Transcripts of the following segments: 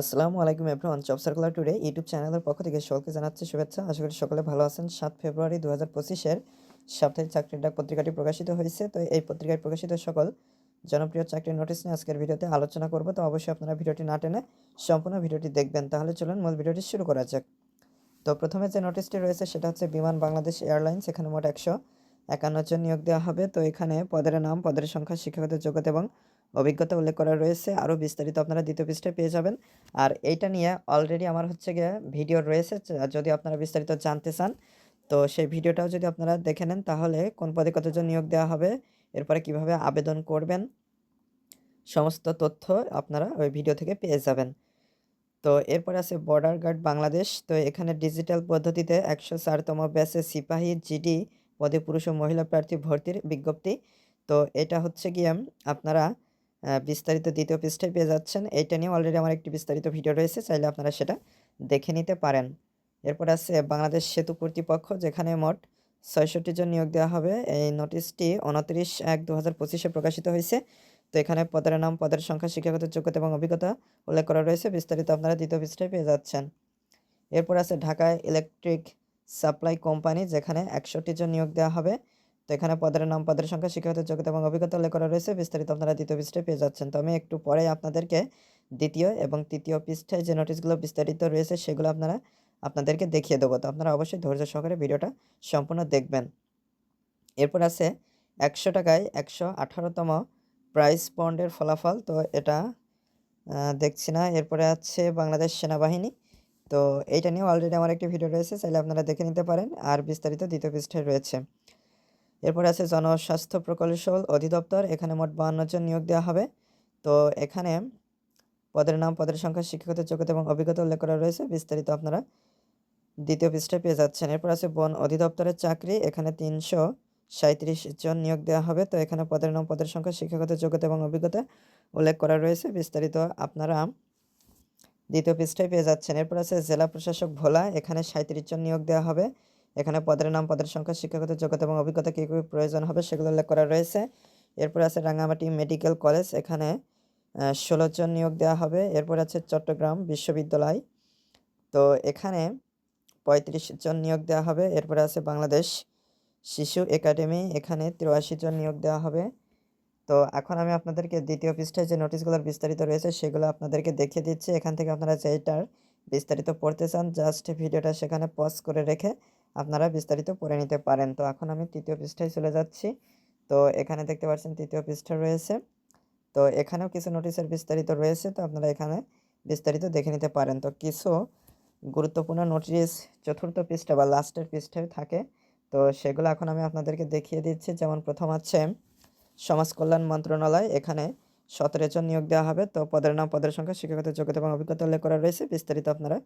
আসসালামু আলাইকুম everyone job circular today YouTube চ্যানেলের পক্ষ থেকে সকলকে জানাচ্ছি শুভেচ্ছা। আশা করি সকলে ভালো আছেন। সাত ফেব্রুয়ারি দু হাজার পঁচিশের সাপ্তাহিক চাকরির ডাক পত্রিকাটি প্রকাশিত হয়েছে। তো এই পত্রিকায় প্রকাশিত সকল জনপ্রিয় চাকরির নোটিস নিয়ে আজকের ভিডিওতে আলোচনা করব। তো অবশ্যই আপনারা ভিডিওটি না টেনে সম্পূর্ণ ভিডিওটি দেখবেন। তাহলে চলুন মূল ভিডিওটি শুরু করা যাক। তো প্রথমে যে নোটিশটি রয়েছে সেটা হচ্ছে বিমান বাংলাদেশ এয়ারলাইন্স। এখানে মোট একশো একান্ন জন নিয়োগ দেওয়া হবে। তো এখানে পদের নাম, পদের সংখ্যা, শিক্ষাগত যোগ্যতা এবং অভিজ্ঞতা উল্লেখ করা রয়েছে। আরও বিস্তারিত আপনারা দ্বিতীয় পৃষ্ঠায় পেয়ে যাবেন। আর এইটা নিয়ে অলরেডি আমার হচ্ছে গিয়ে ভিডিও রয়েছে যদি আপনারা বিস্তারিত জানতে চান, তো সেই ভিডিওটাও যদি আপনারা দেখে নেন, তাহলে কোন পদে কতজন নিয়োগ দেওয়া হবে, এরপরে কীভাবে আবেদন করবেন, সমস্ত তথ্য আপনারা ওই ভিডিও থেকে পেয়ে যাবেন। তো এরপরে আছে বর্ডার গার্ড বাংলাদেশ। তো এখানে ডিজিটাল পদ্ধতিতে একশো চারতম ব্যাচে সিপাহী, জিডি, পদে পুরুষ ও মহিলা প্রার্থী ভর্তির বিজ্ঞপ্তি। তো এটা হচ্ছে গিয়ে আপনারা বিস্তারিত দ্বিতীয় পৃষ্ঠায় পেয়ে যাচ্ছেন। এইটা নিয়ে অলরেডি আমার একটি বিস্তারিত ভিডিও রয়েছে, চাইলে আপনারা সেটা দেখে নিতে পারেন। এরপর আছে বাংলাদেশ সেতু কর্তৃপক্ষ, যেখানে মোট ছয়ষট্টি জন নিয়োগ দেওয়া হবে। এই নোটিশটি উনত্রিশ এক দু হাজার পঁচিশে প্রকাশিত হয়েছে। তো এখানে পদের নাম, পদের সংখ্যা, শিক্ষাগত যোগ্যতা এবং অভিজ্ঞতা উল্লেখ করা রয়েছে। বিস্তারিত আপনারা দ্বিতীয় পৃষ্ঠায় পেয়ে যাচ্ছেন। এরপর আছে ঢাকা ইলেকট্রিক সাপ্লাই কোম্পানি, যেখানে একষট্টি জন নিয়োগ দেওয়া হবে। এখানে পদের নাম, পদের সংখ্যা, শিক্ষাগত যোগ্যতা এবং অভিজ্ঞতা উল্লেখ করা রয়েছে। বিস্তারিত আপনারা দ্বিতীয় পৃষ্ঠায় পেয়ে যাচ্ছেন। তো আমি একটু পরে আপনাদেরকে দ্বিতীয় এবং তৃতীয় পৃষ্ঠায় যে নোটিশগুলো বিস্তারিত রয়েছে, সেগুলো আপনারা আপনাদেরকে দেখিয়ে দেবো। তো আপনারা অবশ্যই ধৈর্য সহকারে ভিডিওটা সম্পূর্ণ দেখবেন। এরপর আছে একশো টাকায় একশো আঠারোতম প্রাইস পন্ডের ফলাফল। তো এটা দেখছি না। এরপরে আছে বাংলাদেশ সেনাবাহিনী। তো এইটা নিয়ে অলরেডি আমার একটি ভিডিও রয়েছে, চাইলে আপনারা দেখে নিতে পারেন। আর বিস্তারিত দ্বিতীয় পৃষ্ঠায় রয়েছে। এরপরে আছে জনস্বাস্থ্য প্রকৌশল অধিদপ্তর, এখানে মোট বাহান্ন জন নিয়োগ দেওয়া হবে। তো এখানে পদের নাম, পদের সংখ্যা, শিক্ষাগত যোগ্যতা এবং অভিজ্ঞতা উল্লেখ করা রয়েছে। বিস্তারিত আপনারা দ্বিতীয় পৃষ্ঠায় পেয়ে যাচ্ছেন। এরপর আছে বন অধিদপ্তরের চাকরি, এখানে তিনশো সাঁত্রিশ জন নিয়োগ দেওয়া হবে। তো এখানে পদের নাম, পদের সংখ্যা, শিক্ষাগত যোগ্যতা এবং অভিজ্ঞতা উল্লেখ করা রয়েছে। বিস্তারিত আপনারা দ্বিতীয় পৃষ্ঠায় পেয়ে যাচ্ছেন। এরপর আছে জেলা প্রশাসক ভোলা, এখানে সাঁত্রিশ জন নিয়োগ দেওয়া হবে। এখানে পদের নাম, পদের সংখ্যা, শিক্ষাগত যোগ্যতা এবং অভিজ্ঞতা কী কী প্রয়োজন হবে সেগুলো উল্লেখ করা রয়েছে। এরপর আছে রাঙামাটি মেডিকেল কলেজ, এখানে ষোলো জন নিয়োগ দেওয়া হবে। এরপর আছে চট্টগ্রাম বিশ্ববিদ্যালয়। তো এখানে পঁয়ত্রিশ জন নিয়োগ দেওয়া হবে। এরপরে আছে বাংলাদেশ শিশু একাডেমি, এখানে তিরাশি জন নিয়োগ দেওয়া হবে। তো এখন আমি আপনাদেরকে দ্বিতীয় পৃষ্ঠায় যে নোটিশগুলোর বিস্তারিত রয়েছে সেগুলো আপনাদেরকে দেখিয়ে দিচ্ছি। এখান থেকে আপনারা যেটার বিস্তারিত পড়তে চান, জাস্ট ভিডিওটা সেখানে পজ করে রেখে আপনারা বিস্তারিত পড়ে নিতে পারেন। তো এখন আমি তৃতীয় পৃষ্ঠায় চলে যাচ্ছি। তো এখানে দেখতে পাচ্ছেন তৃতীয় পৃষ্ঠা রয়েছে। তো এখানেও কিছু নোটিশের বিস্তারিত রয়েছে। তো আপনারা এখানে বিস্তারিত দেখে নিতে পারেন। তো কিছু গুরুত্বপূর্ণ নোটিশ চতুর্থ পৃষ্ঠা বা লাস্টের পৃষ্ঠায় থাকে। তো সেগুলো এখন আমি আপনাদেরকে দেখিয়ে দিচ্ছি। যেমন প্রথম আছে, সমাজ কল্যাণ মন্ত্রণালয়। এখানে সতেরো জন নিয়োগ দেওয়া হবে। তো পদের নাম, পদের সংখ্যা, শিক্ষাগত যোগ্যতা এবং অভিজ্ঞতা উল্লেখ করা রয়েছে। বিস্তারিত আপনারা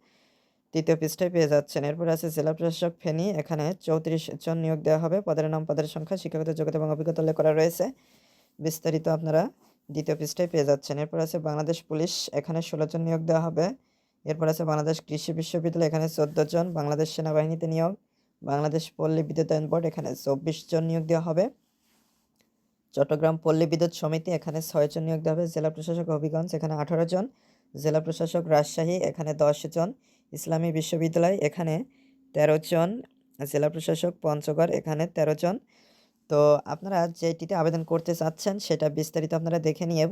তৃতীয় পৃষ্ঠায় পেয়ে যাচ্ছেন। এরপরে আছে জেলা প্রশাসক ফেনী। এখানে চৌত্রিশ জন নিয়োগ দেওয়া হবে। পদের নাম, পদের সংখ্যা, শিক্ষাগত যোগ্যতা এবং অভিজ্ঞতা উল্লেখ করা রয়েছে। বিস্তারিত আপনারা দ্বিতীয় পৃষ্ঠায় পেয়ে যাচ্ছেন। এরপর আছে বাংলাদেশ পুলিশ। এখানে ষোলো জন নিয়োগ দেওয়া হবে। এরপর আছে বাংলাদেশ কৃষি বিশ্ববিদ্যালয়। এখানে চোদ্দ জন। বাংলাদেশ সেনাবাহিনীতে নিয়োগ। বাংলাদেশ পল্লী বিদ্যুতায়ন বোর্ড। এখানে চব্বিশ জন নিয়োগ দেওয়া হবে। চট্টগ্রাম পল্লী বিদ্যুৎ সমিতি। এখানে ছয় জন নিয়োগ দেওয়া হবে। জেলা প্রশাসক হবিগঞ্জ। এখানে আঠারো জন। জেলা প্রশাসক রাজশাহী। এখানে দশ জন। ইসলামী বিশ্ববিদ্যালয়, এখানে তেরো জন জেলা প্রশাসক, পঞ্চগড়, এখানে তেরো জন। তো আপনারা যেটিতে আবেদন করতে চাচ্ছেন, সেটা বিস্তারিত আপনারা দেখে নিয়ে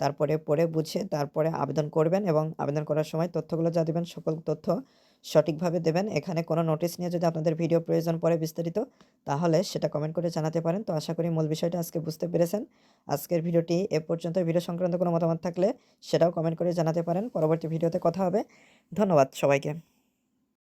তারপরে পড়ে বুঝে তারপরে আবেদন করবেন এবং আবেদন করার সময় তথ্যগুলো যা দেবেন, সকল তথ্য সঠিকভাবে দেবেন। এখানে কোনো নোটিশ নিয়ে যদি আপনাদের ভিডিও প্রয়োজন পড়ে বিস্তারিত, তাহলে সেটা কমেন্ট করে জানাতে পারেন। তো আশা করি মূল বিষয়টা আজকে বুঝতে পেরেছেন। আজকের ভিডিওটি এ পর্যন্ত। ভিডিও সংক্রান্ত কোনো মতামত থাকলে সেটাও কমেন্ট করে জানাতে পারেন। পরবর্তী ভিডিওতে কথা হবে। ধন্যবাদ সবাইকে।